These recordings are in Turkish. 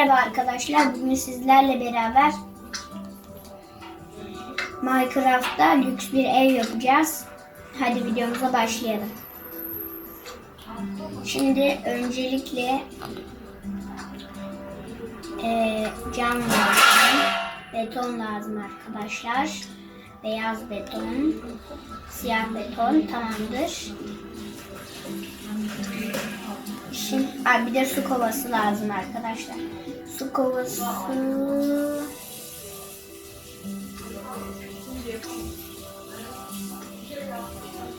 Merhaba arkadaşlar. Bugün sizlerle beraber Minecraft'ta lüks bir ev yapacağız. Hadi videomuza başlayalım. Şimdi öncelikle eee cam lazım. Beton lazım arkadaşlar. Beyaz beton, siyah beton tamamdır. Şimdi bir de su kovası lazım arkadaşlar. Su kovası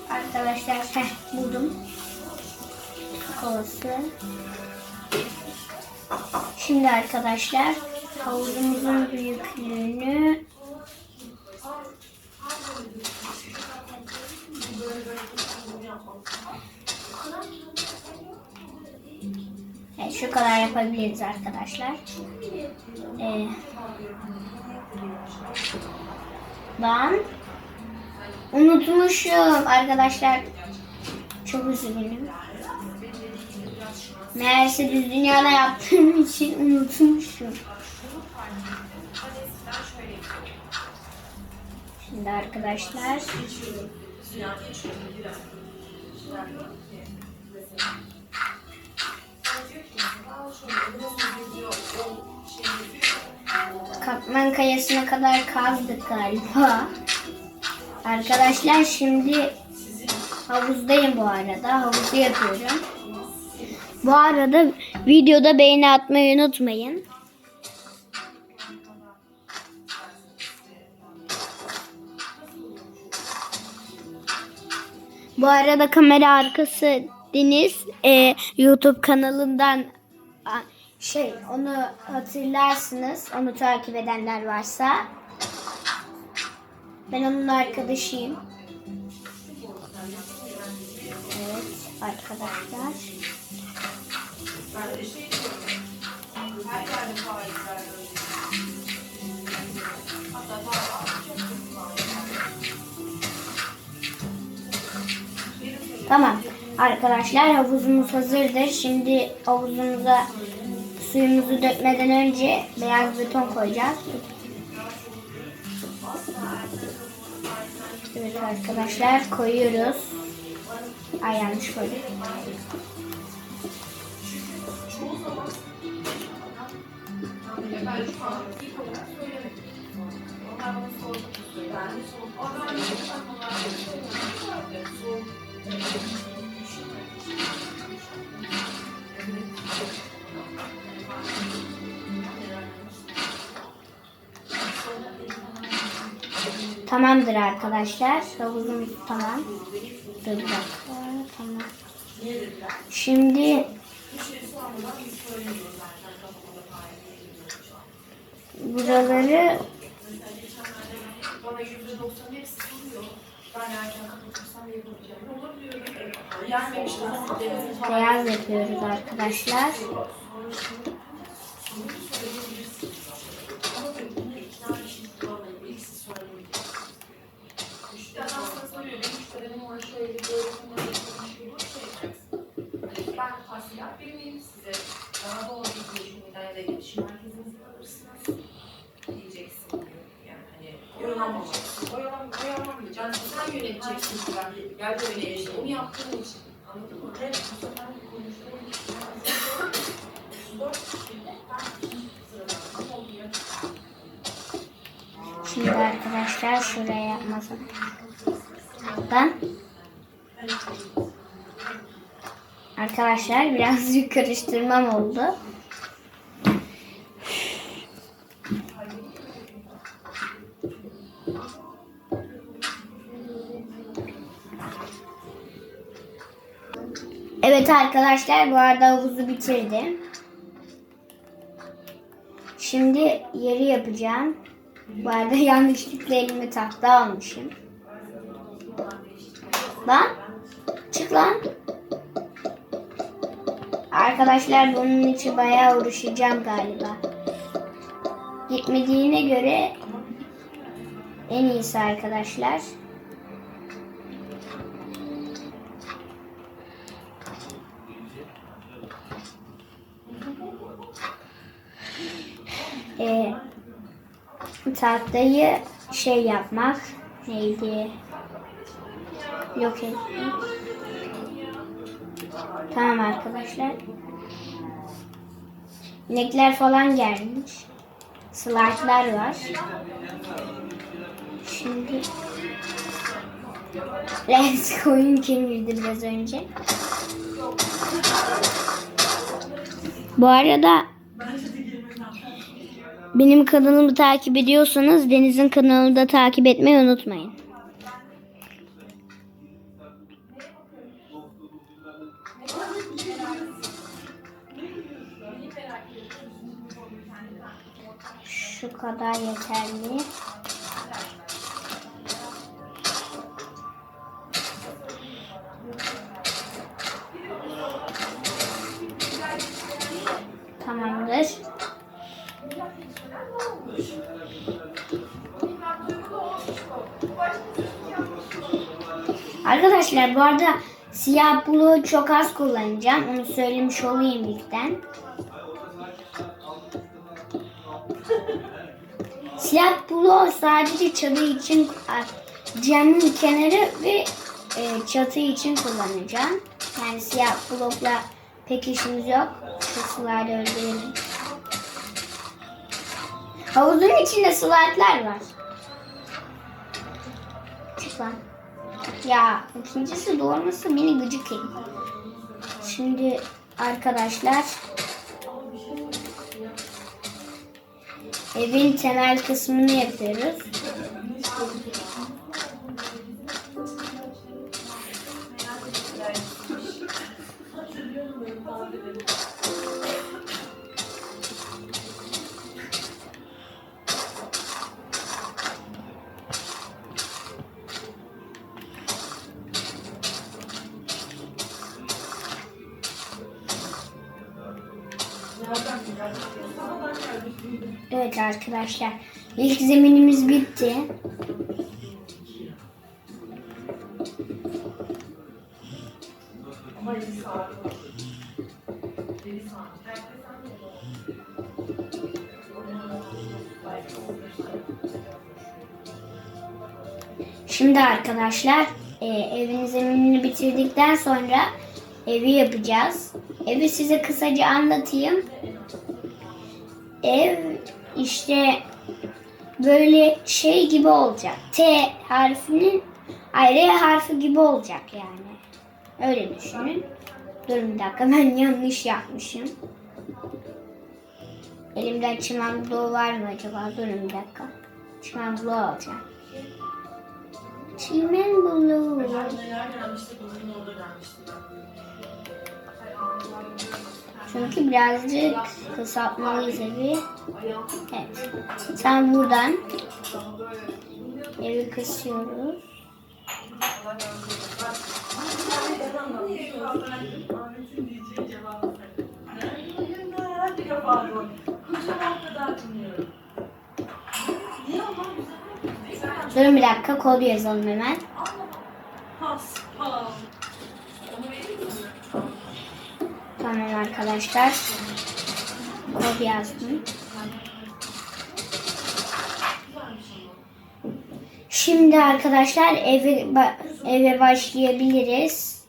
Arkadaşlar heh, buldum. Su kovası. Şimdi arkadaşlar havuzumuzun büyüklüğünü şu kadar yapabiliriz arkadaşlar. Ee, ben unutmuşum arkadaşlar. Çok üzgünüm. Meğerse düz dünyada yaptığım için unutmuşum. Şimdi arkadaşlar Katman kayasına kadar kazdık galiba. Arkadaşlar şimdi havuzdayım bu arada. Havuzu yapıyorum. Bu arada videoda beğeni atmayı unutmayın. Bu arada kamera arkası Deniz e, YouTube kanalından şey onu hatırlarsınız. Onu takip edenler varsa. Ben onun arkadaşıyım. Evet arkadaşlar. Tamam. Arkadaşlar havuzumuz hazırdır. Şimdi havuzumuza suyumuzu dökmeden önce beyaz beton koyacağız. Evet arkadaşlar koyuyoruz. Ay yanlış koydum. Tamamdır arkadaşlar. Havuzumuz tamam. Tamam. Şimdi buraları Ben erken kapatırsam yapabileceğim. Olabiliyor. Gelmemiş lastiklerimizin falan. beyaz yapıyoruz arkadaşlar. Yöneteceksin. Ben gel işte onu yaptığın için. Anladın mı? Evet. Bu sefer oluyor. Şimdi arkadaşlar şuraya yapmasın. Ben Arkadaşlar birazcık karıştırmam oldu. Arkadaşlar bu arada havuzu bitirdim. Şimdi yeri yapacağım. Bu arada yanlışlıkla elimi tahta almışım. Lan çık lan. Arkadaşlar bunun için bayağı uğraşacağım galiba. Gitmediğine göre en iyisi arkadaşlar. Tahtayı şey yapmak neydi? Yok etmek. Tamam arkadaşlar. İnekler falan gelmiş. Slide'lar var. Şimdi Lens koyun kemirdi biraz önce. Bu arada benim kanalımı takip ediyorsanız Deniz'in kanalını da takip etmeyi unutmayın. Şu kadar yeterli. Arkadaşlar bu arada siyah bulu çok az kullanacağım. Onu söylemiş olayım ilkten. Siyah bulu sadece çatı için camın kenarı ve e, çatı için kullanacağım. Yani siyah blokla pek işimiz yok. Şu slide öldürelim. Havuzun içinde slide'lar var. Çık. Ya ikincisi doğurması beni gıcık ediyor. Şimdi arkadaşlar evin temel kısmını yapıyoruz. Evet arkadaşlar ilk zeminimiz bitti. Şimdi arkadaşlar e, evin zeminini bitirdikten sonra evi yapacağız. Evi size kısaca anlatayım. Ev işte böyle şey gibi olacak. T harfinin ay R harfi gibi olacak yani. Öyle düşünün. Durun bir dakika ben yanlış yapmışım. Elimden çimen bloğu var mı acaba? Durun bir dakika. Çimen bloğu alacağım. Çimen bloğu. Çünkü birazcık kısaltmalıyız evi. Evet. Sen buradan evi kısıyoruz. Durun bir dakika kod yazalım hemen. Tamam arkadaşlar. Kod yazdım. Şimdi arkadaşlar eve eve başlayabiliriz.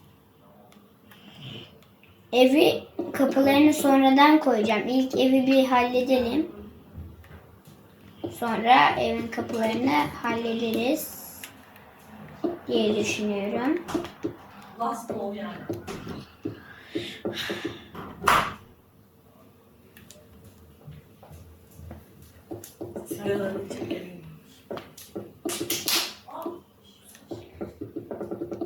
Evi kapılarını sonradan koyacağım. İlk evi bir halledelim. Sonra evin kapılarını hallederiz diye düşünüyorum. Last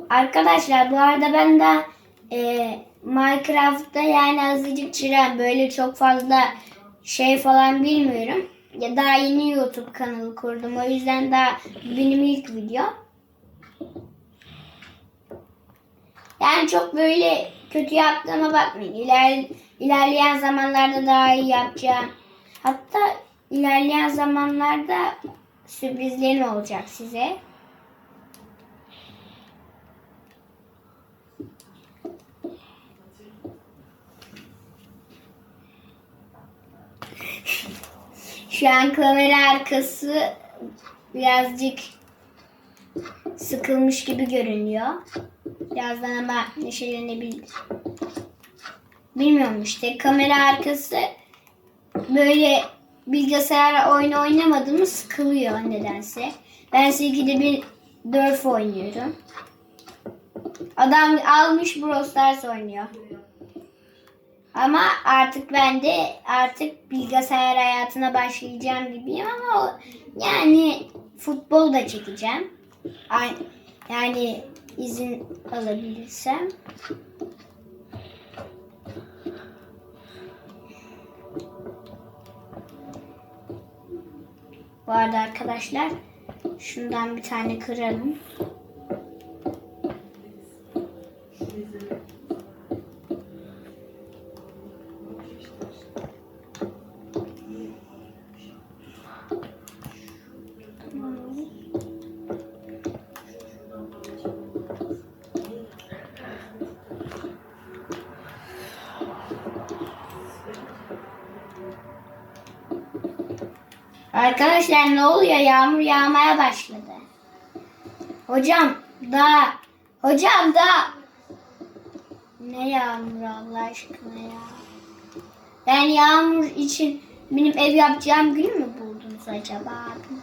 Arkadaşlar bu arada ben de e, Minecraft'ta yani azıcık çırağım böyle çok fazla şey falan bilmiyorum. Ya daha yeni YouTube kanalı kurdum o yüzden daha benim ilk video. Yani çok böyle kötü yaptığıma bakmayın. İler, ilerleyen zamanlarda daha iyi yapacağım. Hatta ilerleyen zamanlarda sürprizlerim olacak size. Şu an kamera arkası birazcık sıkılmış gibi görünüyor. Birazdan ama neşelenebilir. Bilmiyorum işte kamera arkası böyle bilgisayar oyunu oynamadım mı sıkılıyor nedense. Ben ikide bir Dörf oynuyorum. Adam almış Brawl Stars oynuyor. Ama artık ben de artık bilgisayar hayatına başlayacağım gibiyim ama o, yani futbol da çekeceğim. Yani izin alabilirsem. Bu arada arkadaşlar şundan bir tane kıralım. Arkadaşlar ne oluyor? Yağmur yağmaya başladı. Hocam da hocam da ne yağmur Allah aşkına ya. Ben yağmur için benim ev yapacağım günü mü buldunuz acaba abi?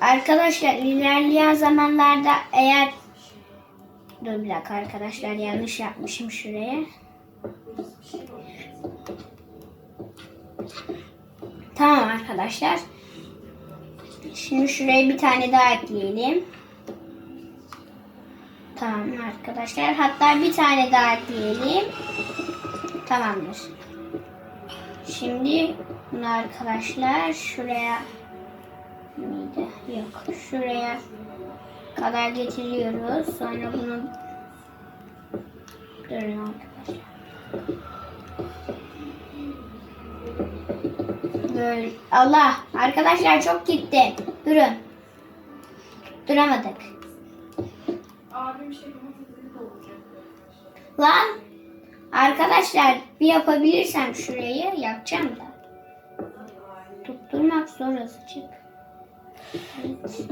Arkadaşlar ilerleyen zamanlarda eğer Dur bir dakika arkadaşlar yanlış yapmışım şuraya. Tamam arkadaşlar. Şimdi şuraya bir tane daha ekleyelim. Tamam arkadaşlar. Hatta bir tane daha ekleyelim. Tamamdır. Şimdi bunu arkadaşlar şuraya mıydı? Yok. Şuraya kadar getiriyoruz. Sonra bunu durun arkadaşlar. Böyle Allah arkadaşlar çok gitti. Durun. Duramadık. Abim şey. Lan arkadaşlar bir yapabilirsem şurayı yapacağım da. Tutturmak zor azıcık. Evet.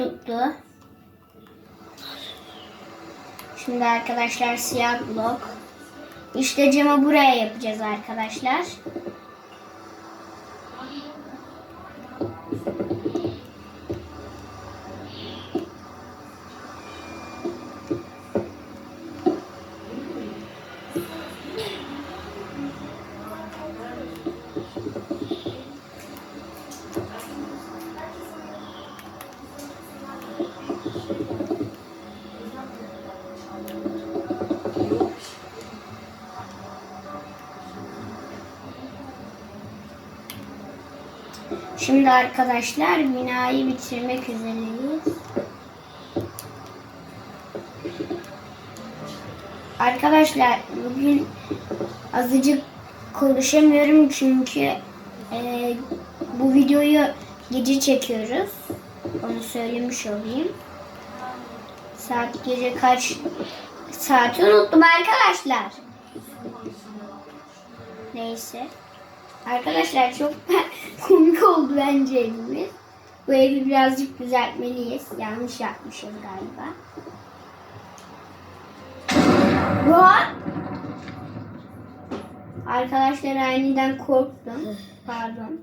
Tuttu. Şimdi arkadaşlar siyah blok. İşte camı buraya yapacağız arkadaşlar. Şimdi arkadaşlar binayı bitirmek üzereyiz. Arkadaşlar bugün azıcık konuşamıyorum çünkü e, bu videoyu gece çekiyoruz. Onu söylemiş olayım. Saat gece kaç? Saati unuttum arkadaşlar. Neyse. Arkadaşlar çok komik oldu bence evimiz. Bu evi birazcık düzeltmeliyiz. Yanlış yapmışız galiba. What? Arkadaşlar aniden korktum. Pardon.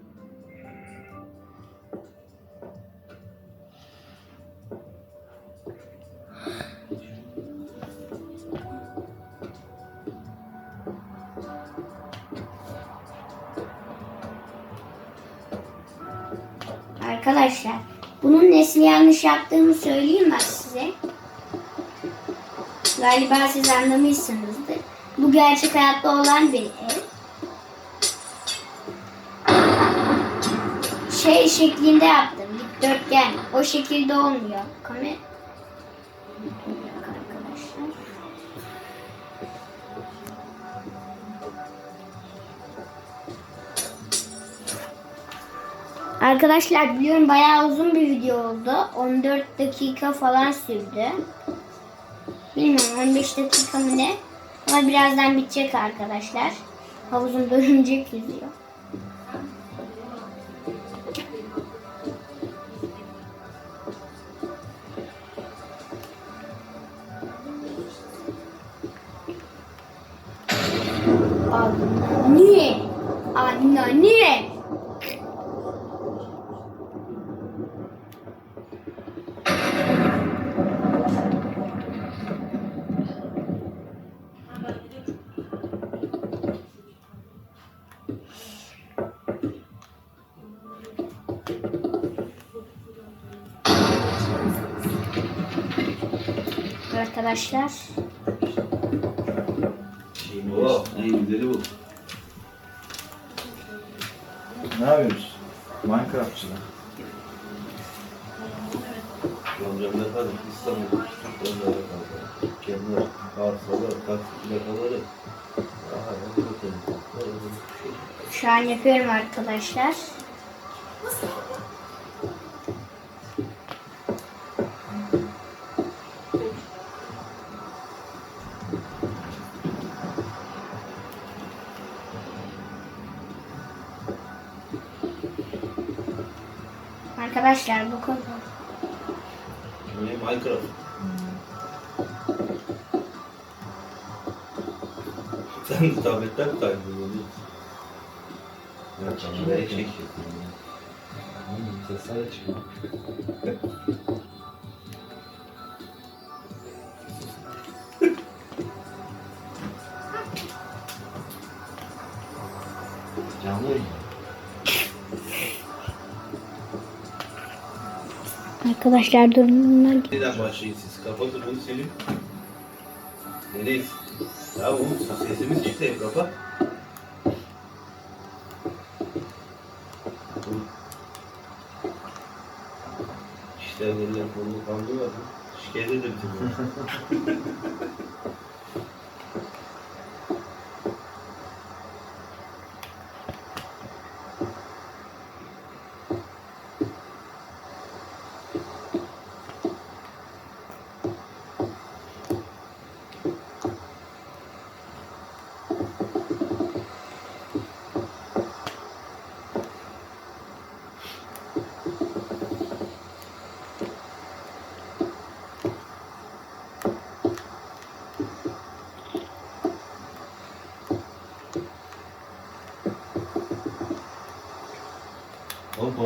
Arkadaşlar bunun nesini yanlış yaptığımı söyleyeyim ben size. Galiba siz anlamışsınızdır. Bu gerçek hayatta olan bir ev. Şey şeklinde yaptım. Dikdörtgen. O şekilde olmuyor. Kamera. Arkadaşlar biliyorum bayağı uzun bir video oldu. 14 dakika falan sürdü. Bilmiyorum 15 dakika mı ne? Ama birazdan bitecek arkadaşlar. Havuzun örümcek yüzüyor. Anne. Anne. Arkadaşlar Oo, en güzeli bu. Ne yapıyoruz? Minecraftçılar. Yolcam yaparım. İstanbul. Onlara kaldı. Kendiler. Arsalar. Kaç plakaları. Şu an yapıyorum. Arkadaşlar takip ediyorsun? Ya kameraya çekiyorsun. Sesler de çıkıyor. Canlı yayın. Arkadaşlar durumlar Neden başlayın siz? Kapatın bunu Selim. Nereye? Ya oğlum sesimiz çıktı hep kapat. Oğlum. İşler verilen kolunu kandırmadı. Şikayet edelim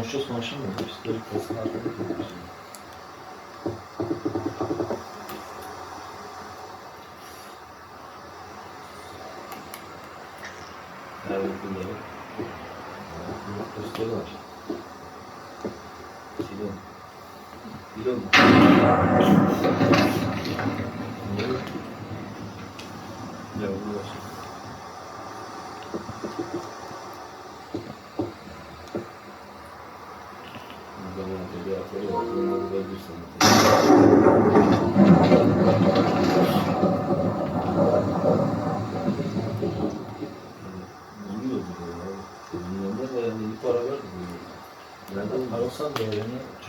Ama şu sonuçta mı? Hepsi de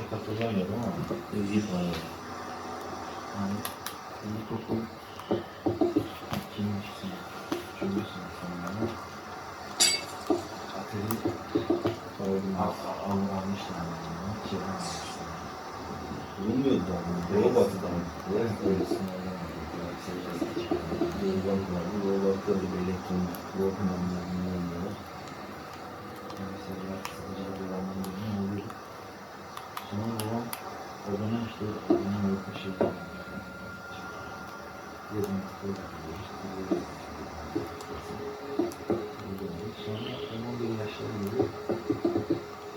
çok hatırlamıyorum ama para var. yani ilkokul ikinci sınıf, üçüncü sınıf sonunda al, almıştım. Kirden almıştım. Bulunmuyordu da. Doğu batıdan. Seviyesi çıkardım. Doğu batıdan. Doğu batıdan da bir elektronik. Mesela kısaca bir anlam ne oluyor? Sonra babam o dönem işte öyle bir şey Yedim Sonra 11 yaşlarında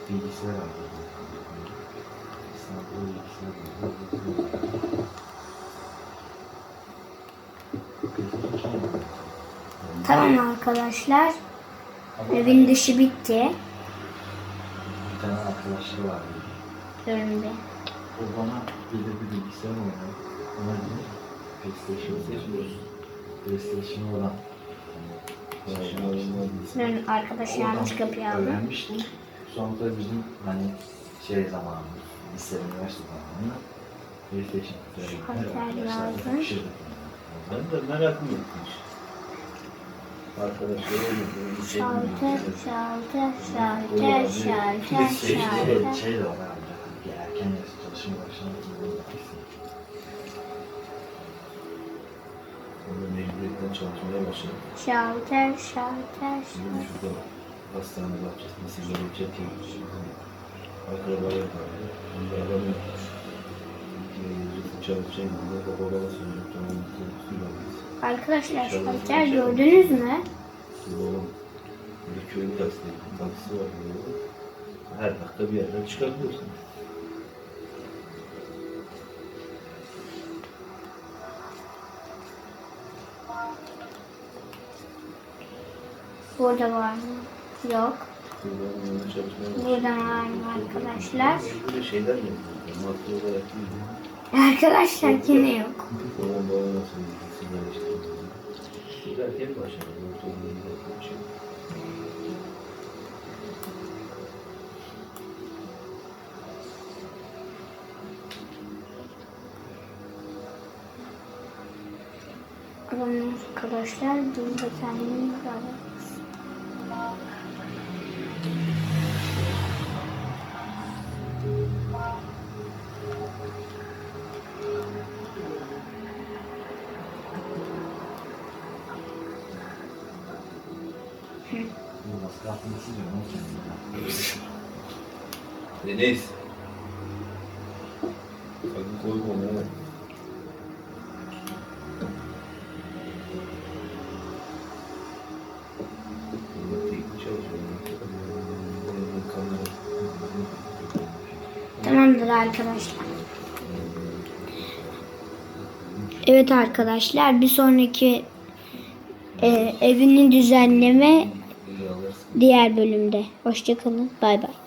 bilgisayar bilgisayar aldı. Tamam arkadaşlar. Evin dışı bitti. Bir tane arkadaşları vardı. Bir. O bana gelir bir bilgisayar oynar. Ona gelir PlayStation seçiyoruz. PlayStation ne. Durun arkadaş yanlış kapıyı aldı. Öğrenmiştim. Anda bizim hani şey zamanımız, lise üniversite zamanı PlayStation Şalter lazım. Pişirdik. Ben de merakım etmiş. Arkadaşlar Şalter, şalter, şalter, şalter, Şey, şalter. şey de var çalışmaya başlamak Orada mecburiyetten çalışmaya başladım. Şalter, şalter, şalter. şurada hastane bahçesinde sigara içerken akrabalar. Onda adam yokmuş. Gecesi çalışacağım diye baba baba söylüyor. Tamam suyla biz. Arkadaşlar şalter gördünüz mü? Babam bir köyün taksi, taksisi var burada. Her dakika bir yerden çıkabiliyorsun. Burada var mı? Yok. Buradan var mı arkadaşlar? Böyle şeyler mi? Maddi olarak değil? Arkadaşlar yine yok. Babam babam nasıl sigara içti. Giderken başladım. Şey. Arkadaşlar. Burada kendimiz alırız. Bu baskı atması diyor. Onu kendine. Deniz. Sakın koyma onu. Arkadaşlar. Evet arkadaşlar bir sonraki e, evini düzenleme diğer bölümde. Hoşçakalın. Bay bay.